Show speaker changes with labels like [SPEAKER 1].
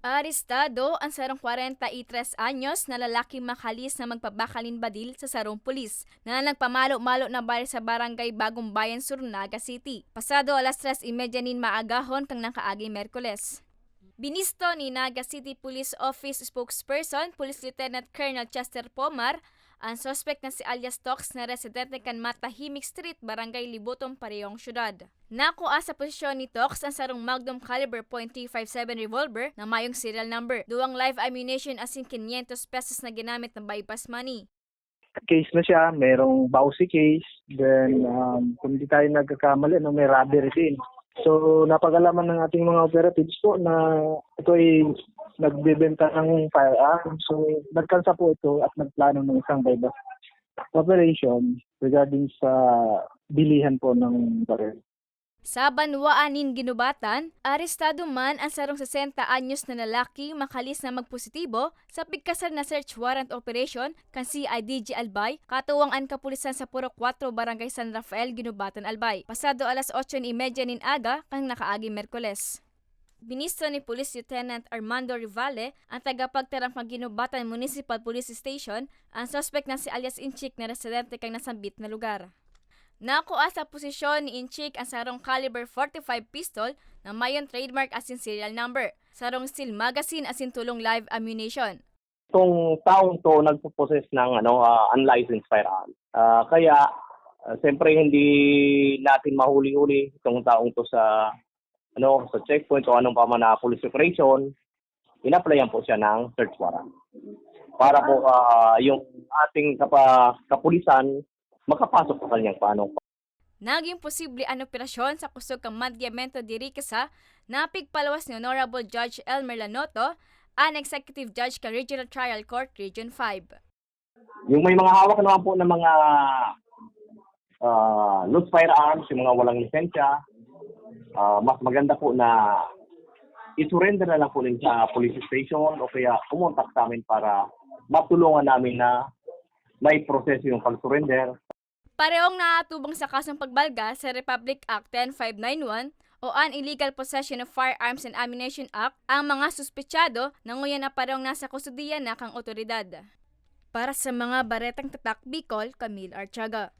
[SPEAKER 1] Arestado ang sarong 43 anyos na lalaking makalis na magpabakalin badil sa sarong pulis na nagpamalo-malo na bari sa barangay Bagong Bayan, Surnaga City. Pasado alas 3.30 nin maagahon kang nakaagi Merkules. Binisto ni Naga City Police Office spokesperson, Police Lieutenant Colonel Chester Pomar, ang suspect na si alias Tox na residente kan Matahimik Street, Barangay Libutong, Parehong Syudad. Nakuha sa posisyon ni Tox ang sarong Magnum Caliber .357 revolver na mayong serial number, duwang live ammunition asin 500 pesos na ginamit ng bypass money.
[SPEAKER 2] case na siya, merong Bausi case, then um, kung hindi tayo nagkakamali, no, may robbery din. So napagalaman ng ating mga operatives po na ito ay nagbebenta ng firearm. So nagkansa po ito at nagplano ng isang bypass operation regarding sa bilihan po ng baril.
[SPEAKER 1] Sa Banwaanin Ginubatan, arestado man ang sarong 60 anyos na lalaki makalis na magpositibo sa pigkasal na search warrant operation kan CIDG Albay, katuwang ang kapulisan sa Puro 4 Barangay San Rafael, Ginubatan, Albay. Pasado alas 8.30 nin aga kang nakaagi Merkules. Ministro ni Police Lieutenant Armando Rivale ang tagapagtarang pang Ginubatan Municipal Police Station ang suspect na si alias Inchik na residente kang nasambit na lugar. Nakuha sa posisyon ni Inchik ang sarong caliber 45 pistol na mayon trademark asin serial number, sarong steel magazine asin tulong live ammunition.
[SPEAKER 3] itong taong to nagpo-possess ng ano ah, unlicensed firearm. Ah, kaya ah, siyempre hindi natin mahuli-huli itong taong to sa ano sa checkpoint o anong pa man na police operation. Inaplayan po siya ng search warrant. Para po ah, yung ating kapa, kapulisan makapasok sa kanyang paano
[SPEAKER 1] Naging posible ang operasyon sa kusog kang Mandiamento de Riqueza na pigpalawas ni Honorable Judge Elmer Lanoto, ang Executive Judge ka Regional Trial Court Region 5.
[SPEAKER 3] Yung may mga hawak naman po ng mga uh, loose firearms, yung mga walang lisensya, ah, mas maganda po na isurrender na lang po rin sa police station o kaya pumuntak sa amin para matulungan namin na may proseso yung pag-surrender.
[SPEAKER 1] Parehong naatubang sa kasong pagbalga sa Republic Act 10591 o an Illegal Possession of Firearms and Ammunition Act ang mga suspetsado na nguyan na parehong nasa kusudiyan na kang otoridad. Para sa mga baretang tatak Bicol, Camille Archaga.